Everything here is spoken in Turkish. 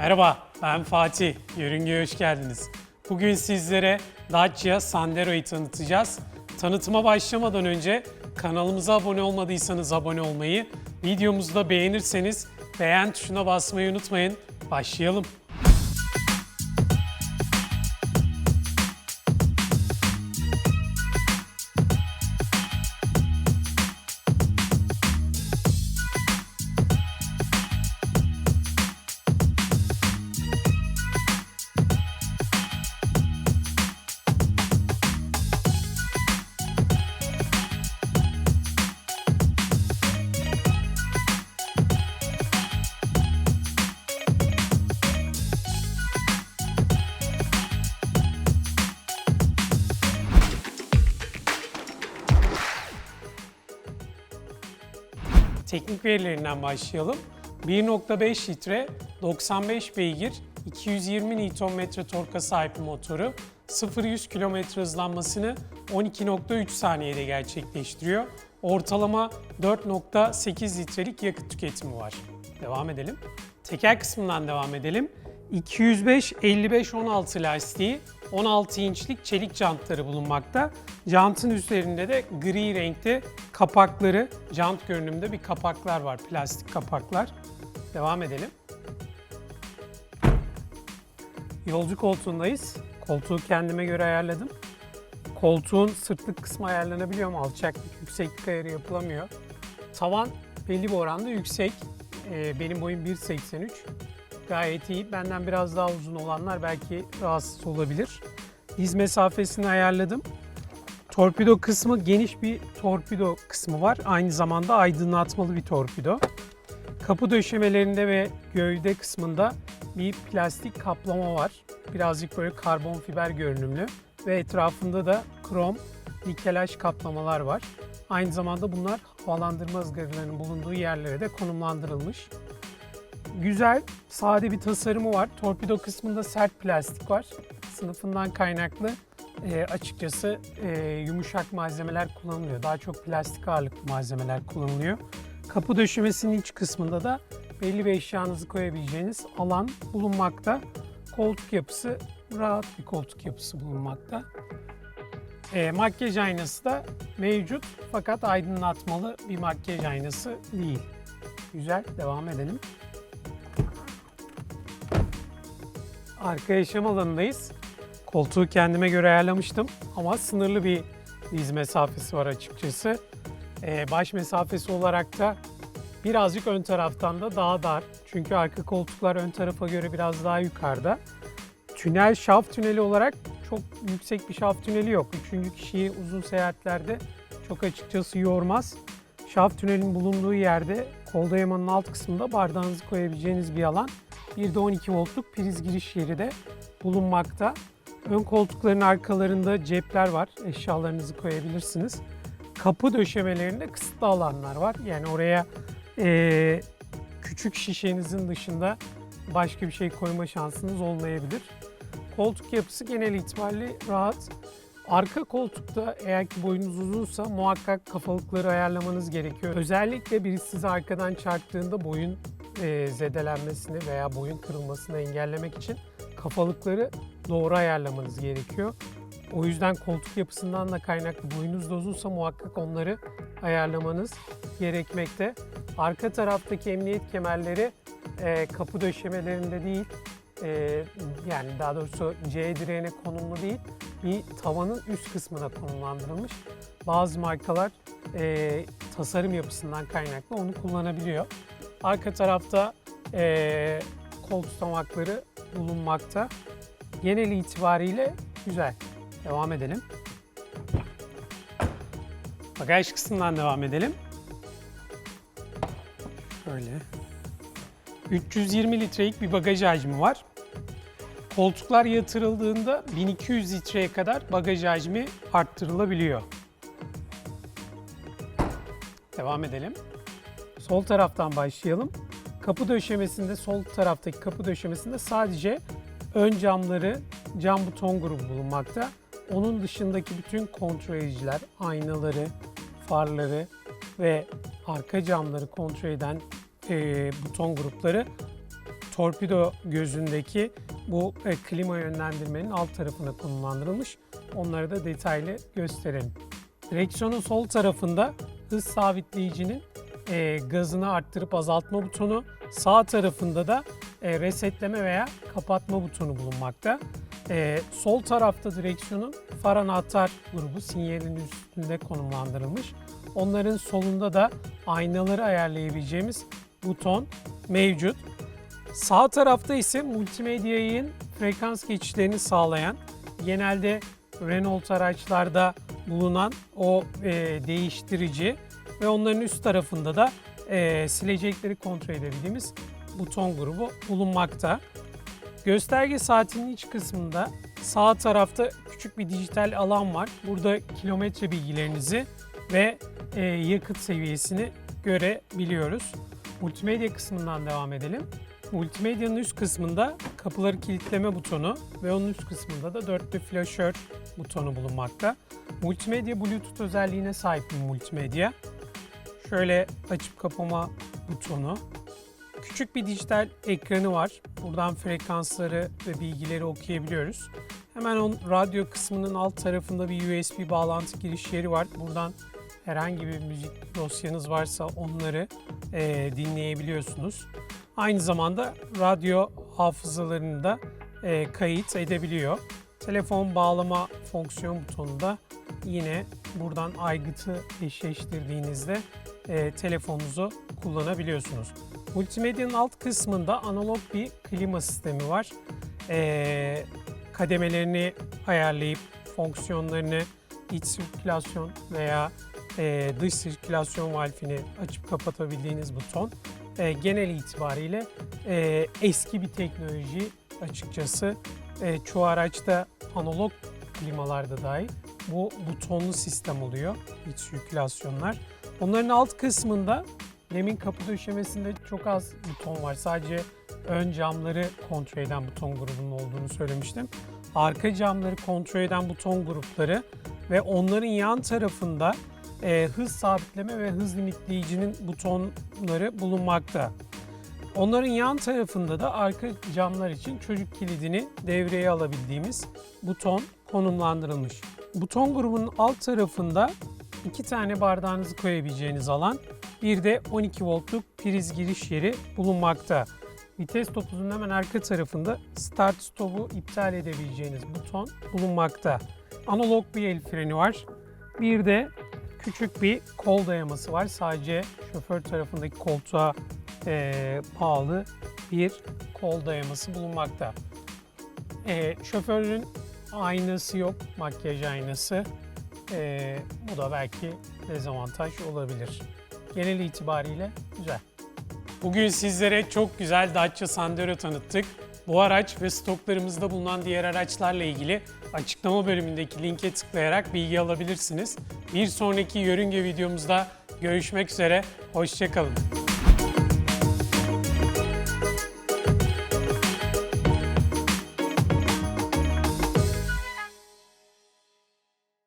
Merhaba, ben Fatih. Yörünge'ye hoş geldiniz. Bugün sizlere Dacia Sandero'yu tanıtacağız. Tanıtıma başlamadan önce kanalımıza abone olmadıysanız abone olmayı, videomuzu da beğenirseniz beğen tuşuna basmayı unutmayın. Başlayalım. Teknik verilerinden başlayalım. 1.5 litre, 95 beygir, 220 Nm torka sahip motoru 0-100 km hızlanmasını 12.3 saniyede gerçekleştiriyor. Ortalama 4.8 litrelik yakıt tüketimi var. Devam edelim. Teker kısmından devam edelim. 205 55 16 lastiği 16 inçlik çelik jantları bulunmakta. Jantın üzerinde de gri renkte kapakları, jant görünümde bir kapaklar var, plastik kapaklar. Devam edelim. Yolcu koltuğundayız. Koltuğu kendime göre ayarladım. Koltuğun sırtlık kısmı ayarlanabiliyor ama alçaklık, yükseklik ayarı yapılamıyor. Tavan belli bir oranda yüksek. Ee, benim boyum 1.83. Gayet iyi. Benden biraz daha uzun olanlar belki rahatsız olabilir. Diz mesafesini ayarladım. Torpido kısmı geniş bir torpido kısmı var. Aynı zamanda aydınlatmalı bir torpido. Kapı döşemelerinde ve gövde kısmında bir plastik kaplama var. Birazcık böyle karbon fiber görünümlü ve etrafında da krom nikelaj kaplamalar var. Aynı zamanda bunlar havalandırma ızgaralarının bulunduğu yerlere de konumlandırılmış. Güzel, sade bir tasarımı var. Torpido kısmında sert plastik var. Sınıfından kaynaklı e, açıkçası e, yumuşak malzemeler kullanılıyor. Daha çok plastik ağırlıklı malzemeler kullanılıyor. Kapı döşemesinin iç kısmında da belli bir eşyanızı koyabileceğiniz alan bulunmakta. Koltuk yapısı rahat bir koltuk yapısı bulunmakta. E, makyaj aynası da mevcut fakat aydınlatmalı bir makyaj aynası değil. Güzel, devam edelim. Arka yaşam alanındayız. Koltuğu kendime göre ayarlamıştım ama sınırlı bir diz mesafesi var açıkçası. Ee, baş mesafesi olarak da birazcık ön taraftan da daha dar. Çünkü arka koltuklar ön tarafa göre biraz daha yukarıda. Tünel şaft tüneli olarak çok yüksek bir şaft tüneli yok. Üçüncü kişiyi uzun seyahatlerde çok açıkçası yormaz. Şaft tünelin bulunduğu yerde kol dayamanın alt kısmında bardağınızı koyabileceğiniz bir alan. Bir de 12 voltluk priz giriş yeri de bulunmakta. Ön koltukların arkalarında cepler var. Eşyalarınızı koyabilirsiniz. Kapı döşemelerinde kısıtlı alanlar var. Yani oraya eee, küçük şişenizin dışında başka bir şey koyma şansınız olmayabilir. Koltuk yapısı genel itibariyle rahat. Arka koltukta eğer ki boyunuz uzunsa muhakkak kafalıkları ayarlamanız gerekiyor. Özellikle birisi sizi arkadan çarptığında boyun e, zedelenmesini veya boyun kırılmasını engellemek için kafalıkları doğru ayarlamanız gerekiyor. O yüzden koltuk yapısından da kaynaklı boyunuz da uzunsa muhakkak onları ayarlamanız gerekmekte. Arka taraftaki emniyet kemerleri e, kapı döşemelerinde değil, e, yani daha doğrusu C direğine konumlu değil, bir tavanın üst kısmına konumlandırılmış. Bazı markalar tasarım yapısından kaynaklı onu kullanabiliyor. Arka tarafta e, kol tutamakları bulunmakta. Genel itibariyle güzel. Devam edelim. Bagaj kısmından devam edelim. Şöyle. 320 litrelik bir bagaj hacmi var. Koltuklar yatırıldığında 1200 litreye kadar bagaj hacmi arttırılabiliyor. Devam edelim. Sol taraftan başlayalım. Kapı döşemesinde, sol taraftaki kapı döşemesinde sadece ön camları, cam buton grubu bulunmakta. Onun dışındaki bütün kontrol ediciler, aynaları, farları ve arka camları kontrol eden eee, buton grupları torpido gözündeki bu e, klima yönlendirmenin alt tarafına konumlandırılmış. Onları da detaylı gösterelim. Direksiyonun sol tarafında hız sabitleyicinin e, gazını arttırıp azaltma butonu, sağ tarafında da e, resetleme veya kapatma butonu bulunmakta. E, sol tarafta direksiyonun far anahtar grubu sinyalin üstünde konumlandırılmış. Onların solunda da aynaları ayarlayabileceğimiz buton mevcut. Sağ tarafta ise multimedyayın frekans geçişlerini sağlayan, genelde Renault araçlarda bulunan o e, değiştirici ve onların üst tarafında da e, silecekleri kontrol edebildiğimiz buton grubu bulunmakta. Gösterge saatinin iç kısmında sağ tarafta küçük bir dijital alan var. Burada kilometre bilgilerinizi ve e, yakıt seviyesini görebiliyoruz. Multimedya kısmından devam edelim. Multimedyanın üst kısmında kapıları kilitleme butonu ve onun üst kısmında da dörtlü flaşör butonu bulunmakta. Multimedya Bluetooth özelliğine sahip bir multimedya. Şöyle açıp kapama butonu. Küçük bir dijital ekranı var. Buradan frekansları ve bilgileri okuyabiliyoruz. Hemen on radyo kısmının alt tarafında bir USB bağlantı giriş yeri var. Buradan herhangi bir müzik dosyanız varsa onları eee, dinleyebiliyorsunuz. Aynı zamanda radyo hafızalarını da eee, kayıt edebiliyor. Telefon bağlama fonksiyon butonunda yine buradan aygıtı eşleştirdiğinizde eee, telefonunuzu kullanabiliyorsunuz. Multimedyanın alt kısmında analog bir klima sistemi var. Eee, kademelerini ayarlayıp fonksiyonlarını iç sirkülasyon veya eee, dış sirkülasyon valfini açıp kapatabildiğiniz buton. Eee, genel itibariyle eee, eski bir teknoloji açıkçası. Eee, çoğu araçta analog klimalarda dahi bu butonlu sistem oluyor iç sirkülasyonlar. Onların alt kısmında Demin kapı döşemesinde çok az buton var. Sadece ön camları kontrol eden buton grubunun olduğunu söylemiştim. Arka camları kontrol eden buton grupları ve onların yan tarafında e, hız sabitleme ve hız limitleyicinin butonları bulunmakta. Onların yan tarafında da arka camlar için çocuk kilidini devreye alabildiğimiz buton konumlandırılmış. Buton grubunun alt tarafında iki tane bardağınızı koyabileceğiniz alan, bir de 12 voltluk priz giriş yeri bulunmakta. Vites topuzunun hemen arka tarafında start stop'u iptal edebileceğiniz buton bulunmakta. Analog bir el freni var. Bir de küçük bir kol dayaması var. Sadece şoför tarafındaki koltuğa eee, bağlı bir kol dayaması bulunmakta. Eee, şoförün aynası yok, makyaj aynası. Eee, bu da belki dezavantaj olabilir. Genel itibariyle güzel. Bugün sizlere çok güzel Dacia Sandero tanıttık. Bu araç ve stoklarımızda bulunan diğer araçlarla ilgili açıklama bölümündeki linke tıklayarak bilgi alabilirsiniz. Bir sonraki yörünge videomuzda görüşmek üzere, hoşçakalın.